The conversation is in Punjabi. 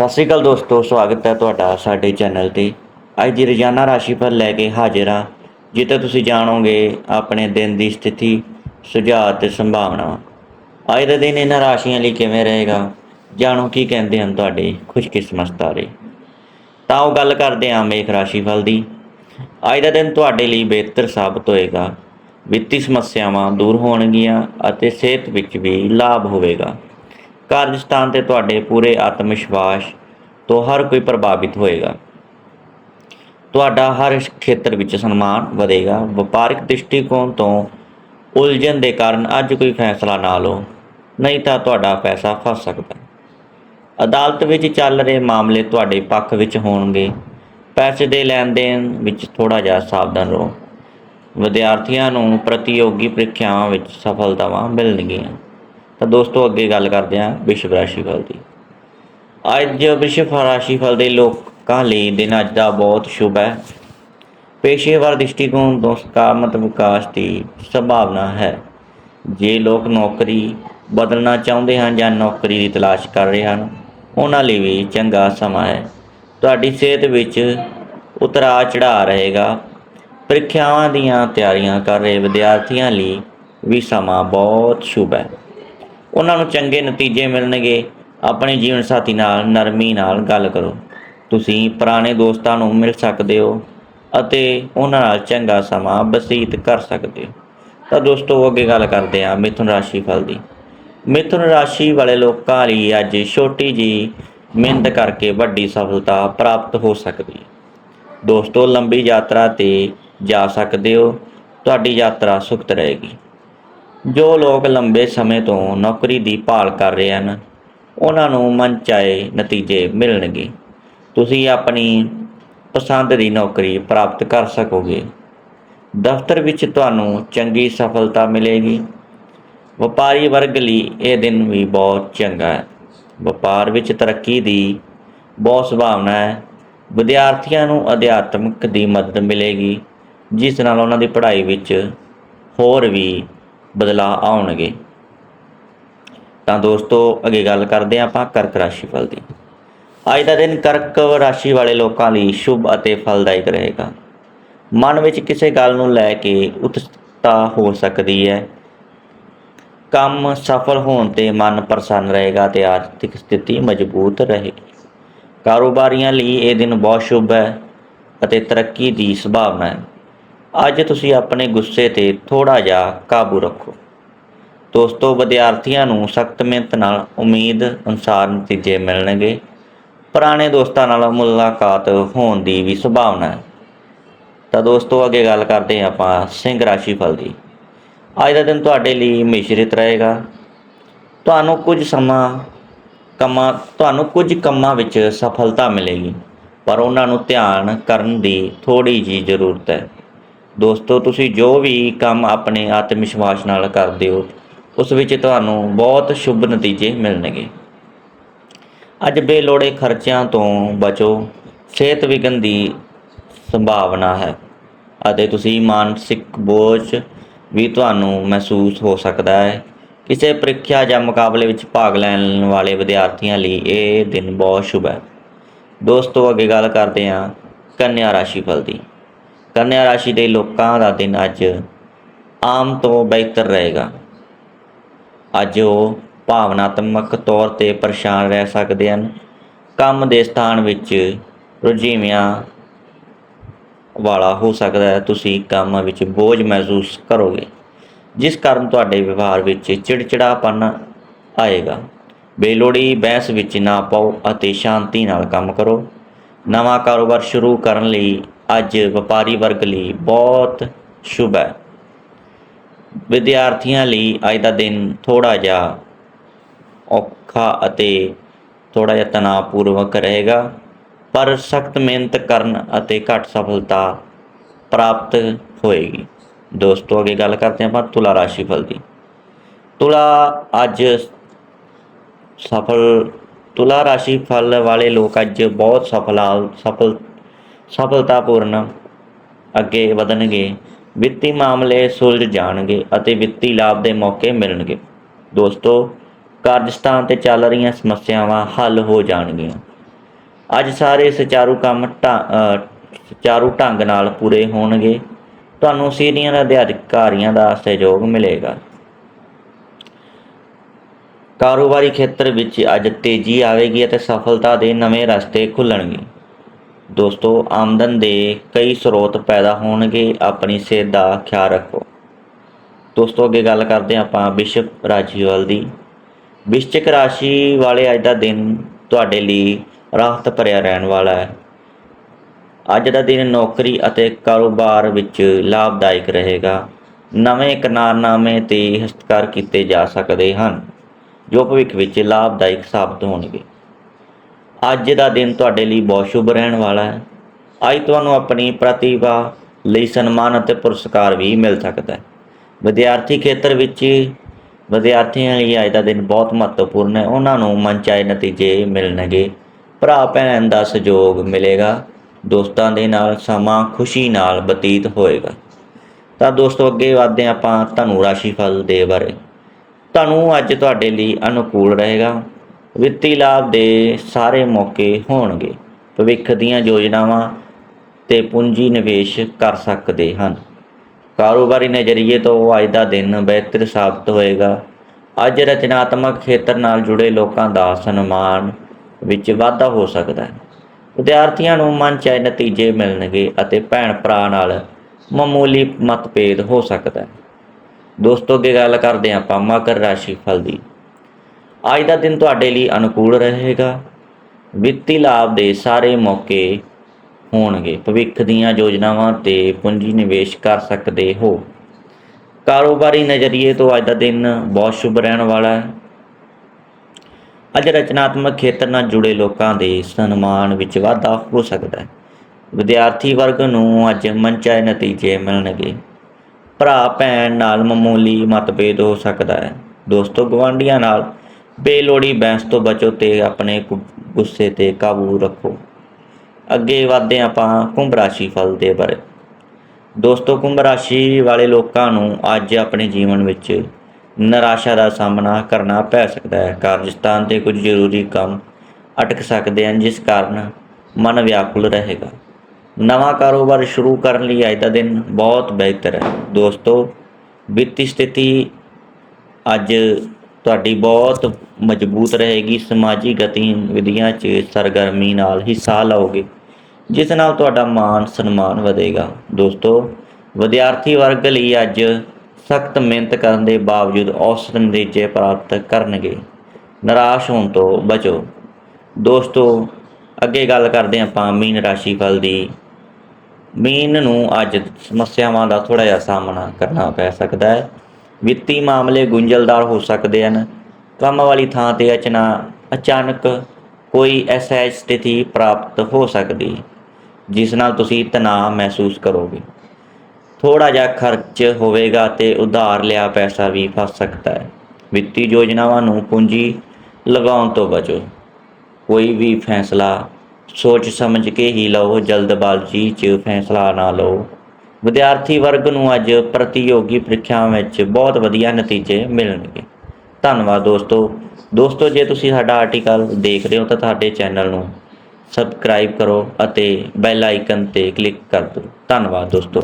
ਸਤਿ ਸ਼੍ਰੀ ਅਕਾਲ ਦੋਸਤੋ, ਸਵਾਗਤ ਹੈ ਤੁਹਾਡਾ ਸਾਡੇ ਚੈਨਲ ਤੇ। ਅੱਜ ਦੀ ਰੋਜ਼ਾਨਾ ਰਾਸ਼ੀਫਲ ਲੈ ਕੇ ਹਾਜ਼ਰ ਹਾਂ, ਜਿੱਥੇ ਤੁਸੀਂ ਜਾਣੋਗੇ ਆਪਣੇ ਦਿਨ ਦੀ ਸਥਿਤੀ, ਸੁਝਾਅ ਤੇ ਸੰਭਾਵਨਾ ਅੱਜ ਦਾ ਦਿਨ ਇਹਨਾਂ ਰਾਸ਼ੀਆਂ ਲਈ ਕਿਵੇਂ ਰਹੇਗਾ, ਜਾਣੋ ਕੀ ਕਹਿੰਦੇ ਹਨ ਤੁਹਾਡੇ ਖੁਸ਼ਕਿਸਮਤ ਤਾਰੇ ਤਾਂ ਉਹ ਗੱਲ ਕਰਦੇ ਹਾਂ ਮੇਖ ਰਾਸ਼ੀਫਲ ਦੀ। ਅੱਜ ਦਾ ਦਿਨ ਤੁਹਾਡੇ ਲਈ ਬਿਹਤਰ ਸਾਬਤ ਹੋਏਗਾ। ਵਿੱਤੀ ਸਮੱਸਿਆਵਾਂ ਦੂਰ ਹੋਣਗੀਆਂ ਅਤੇ ਸਿਹਤ ਵਿੱਚ ਵੀ ਲਾਭ ਹੋਵੇਗਾ। ਕਾਰਜ ਸਥਾਨ ਤੇ ਤੁਹਾਡੇ ਪੂਰੇ ਆਤਮ ਵਿਸ਼ਵਾਸ ਤੋਂ ਹਰ ਕੋਈ ਪ੍ਰਭਾਵਿਤ ਹੋਏਗਾ। ਤੁਹਾਡਾ ਹਰ ਖੇਤਰ ਵਿੱਚ ਸਨਮਾਨ ਵਧੇਗਾ। ਵਪਾਰਕ ਦ੍ਰਿਸ਼ਟੀਕੋਣ ਤੋਂ ਉਲਝਣ ਦੇ ਕਾਰਨ ਅੱਜ ਕੋਈ ਫੈਸਲਾ ਨਾ ਲਓ, ਨਹੀਂ ਤਾਂ ਤੁਹਾਡਾ ਪੈਸਾ ਫਸ ਸਕਦਾ। ਹੈ ਅਦਾਲਤ ਵਿੱਚ ਚੱਲ ਰਹੇ ਮਾਮਲੇ ਤੁਹਾਡੇ ਪੱਖ ਵਿੱਚ ਹੋਣਗੇ। ਪੈਸੇ ਦੇ ਲੈਣ ਦੇਣ ਵਿੱਚ ਥੋੜਾ ਜਿਹਾ ਸਾਵਧਾਨ ਰਹੋ। ਵਿਦਿਆਰਥੀਆਂ ਨੂੰ ਪ੍ਰਤੀਯੋਗੀ ਪ੍ਰੀਖਿਆਵਾਂ ਵਿੱਚ ਸਫਲਤਾਵਾਂ ਮਿਲਣਗੀਆਂ। ਤਾਂ ਦੋਸਤੋ, ਅੱਗੇ ਗੱਲ ਕਰਦੇ ਹਾਂ ਵਿਸ਼ਵ ਰਾਸ਼ੀ ਫਲ ਦੀ। ਅੱਜ ਵਿਸ਼ਵ ਰਾਸ਼ੀ ਫਲ ਦੇ ਲੋਕਾਂ ਲਈ ਦਿਨ ਅੱਜ ਦਾ ਬਹੁਤ ਸ਼ੁਭ ਹੈ। ਪੇਸ਼ੇਵਰ ਦ੍ਰਿਸ਼ਟੀਕੋਣ ਤੋਂ ਸਕਾਰਾਤਮਕ ਵਿਕਾਸ ਦੀ ਸੰਭਾਵਨਾ ਹੈ। ਜੇ ਲੋਕ ਨੌਕਰੀ ਬਦਲਣਾ ਚਾਹੁੰਦੇ ਹਨ ਜਾਂ ਨੌਕਰੀ ਦੀ ਤਲਾਸ਼ ਕਰ ਰਹੇ ਹਨ, ਉਹਨਾਂ ਲਈ ਵੀ ਚੰਗਾ ਸਮਾਂ ਹੈ। ਤੁਹਾਡੀ ਸਿਹਤ ਵਿੱਚ ਉਤਰਾਅ ਚੜਾਅ ਰਹੇਗਾ। ਪ੍ਰੀਖਿਆਵਾਂ ਦੀਆਂ ਤਿਆਰੀਆਂ ਕਰ ਰਹੇ ਵਿਦਿਆਰਥੀਆਂ ਲਈ ਵੀ ਸਮਾਂ ਬਹੁਤ ਸ਼ੁਭ ਹੈ। ਉਹਨਾਂ ਨੂੰ ਚੰਗੇ ਨਤੀਜੇ ਮਿਲਣਗੇ। ਆਪਣੇ ਜੀਵਨ ਸਾਥੀ ਨਾਲ, ਨਰਮੀ ਨਾਲ ਗੱਲ ਕਰੋ। ਤੁਸੀਂ ਪੁਰਾਣੇ ਦੋਸਤਾਂ ਨੂੰ ਮਿਲ ਸਕਦੇ ਹੋ ਅਤੇ ਉਹਨਾਂ ਨਾਲ ਚੰਗਾ ਸਮਾਂ ਬਤੀਤ ਕਰ ਸਕਦੇ ਹੋ। ਤਾਂ ਦੋਸਤੋ, ਅੱਗੇ ਗੱਲ ਕਰਦੇ ਹਾਂ ਮਿਥੁਨ ਰਾਸ਼ੀ ਫਲ ਦੀ। ਮਿਥੁਨ ਰਾਸ਼ੀ ਵਾਲੇ ਲੋਕਾਂ ਲਈ ਅੱਜ ਛੋਟੀ ਜੀ ਮਿਹਨਤ ਕਰਕੇ ਵੱਡੀ ਸਫਲਤਾ ਪ੍ਰਾਪਤ ਹੋ ਸਕਦੀ ਹੈ। ਦੋਸਤੋ, ਲੰਬੀ ਯਾਤਰਾ ਤੇ ਜਾ ਸਕਦੇ ਹੋ। ਤੁਹਾਡੀ ਯਾਤਰਾ ਸੁਖਤ ਰਹੇਗੀ। ਜੋ ਲੋਕ ਲੰਬੇ ਸਮੇਂ ਤੋਂ ਨੌਕਰੀ ਦੀ ਭਾਲ ਕਰ ਰਹੇ ਹਨ, ਉਹਨਾਂ ਨੂੰ ਮਨਚਾਏ ਨਤੀਜੇ ਮਿਲਣਗੇ। ਤੁਸੀਂ ਆਪਣੀ ਪਸੰਦ ਦੀ ਨੌਕਰੀ ਪ੍ਰਾਪਤ ਕਰ ਸਕੋਗੇ। ਦਫ਼ਤਰ ਵਿੱਚ ਤੁਹਾਨੂੰ ਚੰਗੀ ਸਫਲਤਾ ਮਿਲੇਗੀ। ਵਪਾਰੀ ਵਰਗ ਲਈ ਇਹ ਦਿਨ ਵੀ ਬਹੁਤ ਚੰਗਾ ਹੈ। ਵਪਾਰ ਵਿੱਚ ਤਰੱਕੀ ਦੀ ਬਹੁਤ ਸੰਭਾਵਨਾ ਹੈ। ਵਿਦਿਆਰਥੀਆਂ ਨੂੰ ਅਧਿਆਤਮਿਕ ਦੀ ਮਦਦ ਮਿਲੇਗੀ, ਜਿਸ ਨਾਲ ਉਹਨਾਂ ਦੀ ਪੜ੍ਹਾਈ ਵਿੱਚ ਹੋਰ ਵੀ ਬਦਲਾਅ ਆਉਣਗੇ। ਤਾਂ ਦੋਸਤੋ, ਅੱਗੇ ਗੱਲ ਕਰਦੇ ਹਾਂ ਆਪਾਂ ਕਰਕ ਰਾਸ਼ੀ ਫਲ ਦੀ। ਅੱਜ ਦਾ ਦਿਨ ਕਰਕ ਰਾਸ਼ੀ ਵਾਲੇ ਲੋਕਾਂ ਲਈ ਸ਼ੁਭ ਅਤੇ ਫਲਦਾਇਕ ਰਹੇਗਾ। ਮਨ ਵਿੱਚ ਕਿਸੇ ਗੱਲ ਨੂੰ ਲੈ ਕੇ ਉਤਸੁਕਤਾ ਹੋ ਸਕਦੀ ਹੈ। ਕੰਮ ਸਫਲ ਹੋਣ ਤੇ ਮਨ ਪ੍ਰਸੰਨ ਰਹੇਗਾ ਤੇ ਆਰਥਿਕ ਸਥਿਤੀ ਮਜ਼ਬੂਤ ਰਹੇਗੀ। ਕਾਰੋਬਾਰੀਆਂ ਲਈ ਇਹ ਦਿਨ ਬਹੁਤ ਸ਼ੁਭ ਹੈ ਅਤੇ ਤਰੱਕੀ ਦੀ ਸੰਭਾਵਨਾ ਹੈ। ਅੱਜ ਤੁਸੀਂ ਆਪਣੇ ਗੁੱਸੇ ਤੇ ਥੋੜਾ ਜਿਹਾ ਕਾਬੂ ਰੱਖੋ। ਦੋਸਤੋ, ਵਿਦਿਆਰਥੀਆਂ ਨੂੰ ਸਖਤ ਮਿਹਨਤ ਨਾਲ ਉਮੀਦ ਅਨੁਸਾਰ ਨਤੀਜੇ ਮਿਲਣਗੇ। ਪੁਰਾਣੇ ਦੋਸਤਾਂ ਨਾਲ ਮੁਲਾਕਾਤ ਹੋਣ ਦੀ ਵੀ ਸੰਭਾਵਨਾ ਹੈ। ਤਾਂ ਦੋਸਤੋ, ਅੱਗੇ ਗੱਲ ਕਰਦੇ ਹਾਂ ਆਪਾਂ ਸਿੰਘ ਰਾਸ਼ੀ ਫਲ ਦੀ। ਅੱਜ ਦਾ ਦਿਨ ਤੁਹਾਡੇ ਲਈ ਮਿਸ਼ਰਿਤ ਰਹੇਗਾ। ਤੁਹਾਨੂੰ ਕੁਝ ਸਮਾਂ ਕੰਮਾਂ, ਤੁਹਾਨੂੰ ਕੁਝ ਕੰਮਾਂ ਵਿੱਚ ਸਫਲਤਾ ਮਿਲੇਗੀ, ਪਰ ਉਹਨਾਂ ਨੂੰ ਧਿਆਨ ਕਰਨ ਦੀ ਥੋੜੀ ਜੀ ਜ਼ਰੂਰਤ ਹੈ। ਦੋਸਤੋ, ਤੁਸੀਂ ਜੋ ਵੀ ਕੰਮ ਆਪਣੇ ਆਤਮ ਵਿਸ਼ਵਾਸ ਨਾਲ ਕਰਦੇ ਹੋ, ਉਸ ਵਿੱਚ ਤੁਹਾਨੂੰ ਬਹੁਤ ਸ਼ੁਭ ਨਤੀਜੇ ਮਿਲਣਗੇ। ਅੱਜ ਬੇਲੋੜੇ ਖਰਚਿਆਂ ਤੋਂ ਬਚੋ, ਸਿਹਤ ਵਿਗਨ ਦੀ ਸੰਭਾਵਨਾ ਹੈ ਅਤੇ ਤੁਸੀਂ ਮਾਨਸਿਕ ਬੋਝ ਵੀ ਤੁਹਾਨੂੰ ਮਹਿਸੂਸ ਹੋ ਸਕਦਾ ਹੈ। ਕਿਸੇ ਪ੍ਰੀਖਿਆ ਜਾਂ ਮੁਕਾਬਲੇ ਵਿੱਚ ਭਾਗ ਲੈਣ ਵਾਲੇ ਵਿਦਿਆਰਥੀਆਂ ਲਈ ਇਹ ਦਿਨ ਬਹੁਤ ਸ਼ੁਭ ਹੈ। ਦੋਸਤੋ, ਅੱਗੇ ਗੱਲ ਕਰਦੇ ਹਾਂ ਕੰਨਿਆ ਰਾਸ਼ੀ ਫਲ ਦੀ। ਕੰਨਿਆ ਰਾਸ਼ੀ ਦੇ ਲੋਕਾਂ ਦਾ ਦਿਨ ਅੱਜ ਆਮ ਤੋਂ ਬਿਹਤਰ ਰਹੇਗਾ। ਅੱਜ ਉਹ ਭਾਵਨਾਤਮਕ ਤੌਰ ਤੇ ਪਰੇਸ਼ਾਨ ਰਹਿ ਸਕਦੇ ਹਨ। ਕੰਮ ਦੇ ਸਥਾਨ ਵਿੱਚ ਰੁਝੇਵਿਆਂ ਵਾਲਾ ਹੋ ਸਕਦਾ ਹੈ। ਤੁਸੀਂ ਕੰਮ ਵਿੱਚ ਬੋਝ ਮਹਿਸੂਸ ਕਰੋਗੇ, ਜਿਸ ਕਾਰਨ ਤੁਹਾਡੇ ਵਿਵਹਾਰ ਵਿੱਚ ਚਿੜਚਿੜਾਪਨ ਆਏਗਾ। ਬੇਲੋੜੀ ਬਹਿਸ ਵਿੱਚ ਨਾ ਪਾਓ ਅਤੇ ਸ਼ਾਂਤੀ ਨਾਲ ਕੰਮ ਕਰੋ। ਨਵਾਂ ਕਾਰੋਬਾਰ ਸ਼ੁਰੂ ਕਰਨ ਲਈ ਅੱਜ ਵਪਾਰੀ ਵਰਗ ਲਈ ਬਹੁਤ ਸ਼ੁਭ ਹੈ। ਵਿਦਿਆਰਥੀਆਂ ਲਈ ਅੱਜ ਦਾ ਦਿਨ ਥੋੜਾ ਜਿਹਾ ਔਖਾ ਅਤੇ ਥੋੜਾ ਜਿਹਾ ਤਣਾਅਪੂਰਵਕ ਰਹੇਗਾ, ਪਰ ਸਖਤ ਮਿਹਨਤ ਕਰਨ ਅਤੇ ਘੱਟ ਸਫਲਤਾ ਪ੍ਰਾਪਤ ਹੋਏਗੀ। ਦੋਸਤੋ, ਅੱਗੇ ਗੱਲ ਕਰਦੇ ਹਾਂ ਆਪਾਂ ਤੁਲਾ ਰਾਸ਼ੀ ਫਲ ਦੀ। ਤੁਲਾ ਅੱਜ ਸਫਲ, ਤੁਲਾ ਰਾਸ਼ੀ ਫਲ ਵਾਲੇ ਲੋਕ ਅੱਜ ਬਹੁਤ ਸਫਲ ਸਫਲ ਸਫਲਤਾਪੂਰਨ ਅੱਗੇ ਵਧਣਗੇ, ਵਿੱਤੀ ਮਾਮਲੇ ਸੁਲਝ ਜਾਣਗੇ ਅਤੇ ਵਿੱਤੀ ਲਾਭ ਦੇ ਮੌਕੇ ਮਿਲਣਗੇ। ਦੋਸਤੋ, ਕਾਰਜਸਥਾਨ ਤੇ ਚੱਲ ਰਹੀਆਂ ਸਮੱਸਿਆਵਾਂ ਹੱਲ ਹੋ ਜਾਣਗੀਆਂ। ਅੱਜ ਸਾਰੇ ਸੁਚਾਰੂ ਕੰਮ ਢੰ- ਸੁਚਾਰੂ ਢੰਗ ਨਾਲ ਪੂਰੇ ਹੋਣਗੇ। ਤੁਹਾਨੂੰ ਸੀਨੀਅਰ ਅਧਿਕਾਰੀਆਂ ਦਾ ਸਹਿਯੋਗ ਮਿਲੇਗਾ। ਕਾਰੋਬਾਰੀ ਖੇਤਰ ਵਿੱਚ ਅੱਜ ਤੇਜ਼ੀ ਆਵੇਗੀ ਅਤੇ ਸਫਲਤਾ ਦੇ ਨਵੇਂ ਰਸਤੇ ਖੁੱਲਣਗੇ। ਦੋਸਤੋ, ਆਮਦਨ ਦੇ ਕਈ ਸਰੋਤ ਪੈਦਾ ਹੋਣਗੇ। ਆਪਣੀ ਸਿਹਤ ਦਾ ਖਿਆਲ ਰੱਖੋ। ਦੋਸਤੋ, ਅੱਗੇ ਗੱਲ ਕਰਦੇ ਹਾਂ ਆਪਾਂ ਵਿਸ਼ਵ ਰਾਸ਼ੀ ਵੱਲ ਦੀ। ਵਿਸ਼ਚਕ ਰਾਸ਼ੀ ਵਾਲੇ ਅੱਜ ਦਾ ਦਿਨ ਤੁਹਾਡੇ ਲਈ ਰਾਹਤ ਭਰਿਆ ਰਹਿਣ ਵਾਲਾ ਹੈ। ਅੱਜ ਦਾ ਦਿਨ ਨੌਕਰੀ ਅਤੇ ਕਾਰੋਬਾਰ ਵਿੱਚ ਲਾਭਦਾਇਕ ਰਹੇਗਾ। ਨਵੇਂ ਕਨਾਰਨਾਮੇ ਤੇ ਹਸਤਕਾਰ ਕੀਤੇ ਜਾ ਸਕਦੇ ਹਨ, ਜੋ ਭਵਿੱਖ ਵਿੱਚ ਲਾਭਦਾਇਕ ਸਾਬਤ ਹੋਣਗੇ। ਅੱਜ ਦਾ ਦਿਨ ਤੁਹਾਡੇ ਲਈ ਬਹੁਤ ਸ਼ੁਭ ਰਹਿਣ ਵਾਲਾ ਹੈ। ਅੱਜ ਤੁਹਾਨੂੰ ਆਪਣੀ ਪ੍ਰਤਿਭਾ ਲਈ ਸਨਮਾਨ ਅਤੇ ਪੁਰਸਕਾਰ ਵੀ ਮਿਲ ਸਕਦਾ ਹੈ। ਵਿਦਿਆਰਥੀ ਖੇਤਰ ਵਿੱਚ ਵਿਦਿਆਰਥੀਆਂ ਲਈ ਅੱਜ ਦਾ ਦਿਨ ਬਹੁਤ ਮਹੱਤਵਪੂਰਨ ਹੈ। ਉਹਨਾਂ ਨੂੰ ਮਨਚਾਹੇ ਨਤੀਜੇ ਮਿਲਣਗੇ। ਭਰਾ ਭੈਣ ਦਾ ਸਹਿਯੋਗ ਮਿਲੇਗਾ। ਦੋਸਤਾਂ ਦੇ ਨਾਲ ਸਮਾਂ ਖੁਸ਼ੀ ਨਾਲ ਬਤੀਤ ਹੋਏਗਾ। ਤਾਂ ਦੋਸਤੋ, ਅੱਗੇ ਵਧਦੇ ਹਾਂ ਆਪਾਂ ਧਨੂ ਰਾਸ਼ੀ ਫਲ ਦੇ ਬਾਰੇ। ਧਨੂ ਅੱਜ ਤੁਹਾਡੇ ਲਈ ਅਨੁਕੂਲ ਰਹੇਗਾ। ਵਿੱਤੀ ਲਾਭ ਦੇ ਸਾਰੇ ਮੌਕੇ ਹੋਣਗੇ। ਭਵਿੱਖ ਦੀਆਂ ਯੋਜਨਾਵਾਂ ਤੇ ਪੂੰਜੀ ਨਿਵੇਸ਼ ਕਰ ਸਕਦੇ ਹਨ। ਕਾਰੋਬਾਰੀ ਨਜ਼ਰੀਏ ਤੋਂ ਅੱਜ ਦਾ ਦਿਨ ਬਿਹਤਰ ਸਾਬਤ ਹੋਏਗਾ। ਅੱਜ ਰਚਨਾਤਮਕ ਖੇਤਰ ਨਾਲ ਜੁੜੇ ਲੋਕਾਂ ਦਾ ਸਨਮਾਨ ਵਿੱਚ ਵਾਧਾ ਹੋ ਸਕਦਾ ਹੈ। ਵਿਦਿਆਰਥੀਆਂ ਨੂੰ ਮਨਚਾਹੇ ਨਤੀਜੇ ਮਿਲਣਗੇ ਅਤੇ ਭੈਣ ਭਰਾ ਨਾਲ ਮਾਮੂਲੀ ਮਤਭੇਦ ਹੋ ਸਕਦਾ ਹੈ। ਦੋਸਤੋ, ਅੱਗੇ ਗੱਲ ਕਰਦੇ ਹਾਂ ਆਪਾਂ ਮਕਰ ਰਾਸ਼ੀ ਫਲ ਦੀ। ਅੱਜ ਦਾ ਦਿਨ ਤੁਹਾਡੇ ਲਈ ਅਨੁਕੂਲ ਰਹੇਗਾ। ਵਿੱਤੀ ਲਾਭ ਦੇ ਸਾਰੇ ਮੌਕੇ ਹੋਣਗੇ। ਭਵਿੱਖ ਦੀਆਂ ਯੋਜਨਾਵਾਂ ਤੇ ਪੂੰਜੀ ਨਿਵੇਸ਼ ਕਰ ਸਕਦੇ ਹੋ। ਕਾਰੋਬਾਰੀ ਨਜ਼ਰੀਏ ਤੋਂ ਅੱਜ ਦਾ ਦਿਨ ਬਹੁਤ ਸ਼ੁਭ ਰਹਿਣ ਵਾਲਾ ਹੈ। ਅੱਜ ਰਚਨਾਤਮਕ ਖੇਤਰ ਨਾਲ ਜੁੜੇ ਲੋਕਾਂ ਦੇ ਸਨਮਾਨ ਵਿੱਚ ਵਾਧਾ ਹੋ ਸਕਦਾ ਹੈ। ਵਿਦਿਆਰਥੀ ਵਰਗ ਨੂੰ ਅੱਜ ਮਨਚਾਹੇ ਨਤੀਜੇ ਮਿਲਣਗੇ। ਭਰਾ, ਭੈਣ ਨਾਲ ਮਾਮੂਲੀ ਮਤਭੇਦ ਹੋ ਸਕਦਾ ਹੈ। ਦੋਸਤੋ ਗਵਾਂਢੀਆਂ ਨਾਲ ਬੇਲੋੜੀ ਬਹਿਸ ਤੋਂ ਬਚੋ ਤੇ ਆਪਣੇ ਗੁੱਸੇ ਤੇ ਕਾਬੂ ਰੱਖੋ। ਅੱਗੇ ਵਧਦੇ ਹਾਂ ਆਪਾਂ ਕੁੰਭ ਰਾਸ਼ੀ ਫਲ ਦੇ ਬਾਰੇ। ਦੋਸਤੋ, ਕੁੰਭ ਰਾਸ਼ੀ ਵਾਲੇ ਲੋਕਾਂ ਨੂੰ ਅੱਜ ਆਪਣੇ ਜੀਵਨ ਵਿੱਚ ਨਿਰਾਸ਼ਾ ਦਾ ਸਾਹਮਣਾ ਕਰਨਾ ਪੈ ਸਕਦਾ ਹੈ। ਕਾਰਜਸਥਾਨ ਤੇ ਕੁਝ ਜ਼ਰੂਰੀ ਕੰਮ ਅਟਕ ਸਕਦੇ ਹਨ, ਜਿਸ ਕਾਰਨ ਮਨ ਵਿਆਕੁਲ ਰਹੇਗਾ। ਨਵਾਂ ਕਾਰੋਬਾਰ ਸ਼ੁਰੂ ਕਰਨ ਲਈ ਅੱਜ ਦਾ ਦਿਨ ਬਹੁਤ ਬਿਹਤਰ ਹੈ। ਦੋਸਤੋ, ਵਿੱਤੀ ਸਥਿਤੀ ਅੱਜ ਤੁਹਾਡੀ ਬਹੁਤ ਮਜ਼ਬੂਤ ਰਹੇਗੀ, ਸਮਾਜਿਕ ਗਤੀਵਿਧੀਆਂ 'ਚ ਸਰਗਰਮੀ ਨਾਲ ਹਿੱਸਾ ਲਓਗੇ, ਜਿਸ ਨਾਲ ਤੁਹਾਡਾ ਮਾਨ ਸਨਮਾਨ ਵਧੇਗਾ। ਦੋਸਤੋ, ਵਿਦਿਆਰਥੀ ਵਰਗ ਲਈ ਅੱਜ ਸਖਤ ਮਿਹਨਤ ਕਰਨ ਦੇ ਬਾਵਜੂਦ ਔਸਤ ਨਤੀਜੇ ਪ੍ਰਾਪਤ ਕਰਨਗੇ। ਨਿਰਾਸ਼ ਹੋਣ ਤੋਂ ਬਚੋ। ਦੋਸਤੋ, ਅੱਗੇ ਗੱਲ ਕਰਦੇ ਹਾਂ ਆਪਾਂ ਮੀਨ ਰਾਸ਼ੀ ਫਲ ਦੀ। ਮੀਨ ਨੂੰ ਅੱਜ ਸਮੱਸਿਆਵਾਂ ਦਾ ਥੋੜਾ ਜਿਹਾ ਸਾਹਮਣਾ ਕਰਨਾ ਪੈ ਸਕਦਾ ਹੈ। ਵਿੱਤੀ ਮਾਮਲੇ ਗੁੰਝਲਦਾਰ ਹੋ ਸਕਦੇ ਹਨ। ਕੰਮ ਵਾਲੀ ਥਾਂ ਤੇ ਅਚਨਾ, ਅਚਾਨਕ ਕੋਈ ਐਸੀ ਸਥਿਤੀ ਪ੍ਰਾਪਤ ਹੋ ਸਕਦੀ, ਜਿਸ ਨਾਲ ਤੁਸੀਂ ਤਣਾਅ ਮਹਿਸੂਸ ਕਰੋਗੇ। ਥੋੜਾ ਜਿਹਾ ਖਰਚ ਹੋਵੇਗਾ ਤੇ ਉਧਾਰ ਲਿਆ ਪੈਸਾ ਵੀ ਫਸ ਸਕਦਾ ਹੈ। ਵਿੱਤੀ ਯੋਜਨਾਵਾਂ ਨੂੰ ਪੂੰਜੀ ਲਗਾਉਣ ਤੋਂ ਬਚੋ। ਕੋਈ ਵੀ ਫੈਸਲਾ ਸੋਚ ਸਮਝ ਕੇ ਹੀ ਲਓ, ਜਲਦਬਾਜ਼ੀ 'ਚ ਫੈਸਲਾ ਨਾ ਲਓ। ਵਿਦਿਆਰਥੀ ਵਰਗ ਨੂੰ ਅੱਜ ਪ੍ਰਤੀਯੋਗੀ ਪ੍ਰੀਖਿਆਵਾਂ ਵਿੱਚ ਬਹੁਤ ਵਧੀਆ ਨਤੀਜੇ ਮਿਲਣਗੇ। ਧੰਨਵਾਦ ਦੋਸਤੋ। ਦੋਸਤੋ, ਜੇ ਤੁਸੀਂ ਸਾਡਾ ਆਰਟੀਕਲ ਦੇਖ ਰਹੇ ਹੋ ਤਾਂ ਤੁਹਾਡੇ ਚੈਨਲ ਨੂੰ ਸਬਸਕ੍ਰਾਈਬ ਕਰੋ ਅਤੇ ਬੈਲ ਆਈਕਨ ਤੇ ਕਲਿੱਕ ਕਰ ਦਿਓ। ਧੰਨਵਾਦ ਦੋਸਤੋ।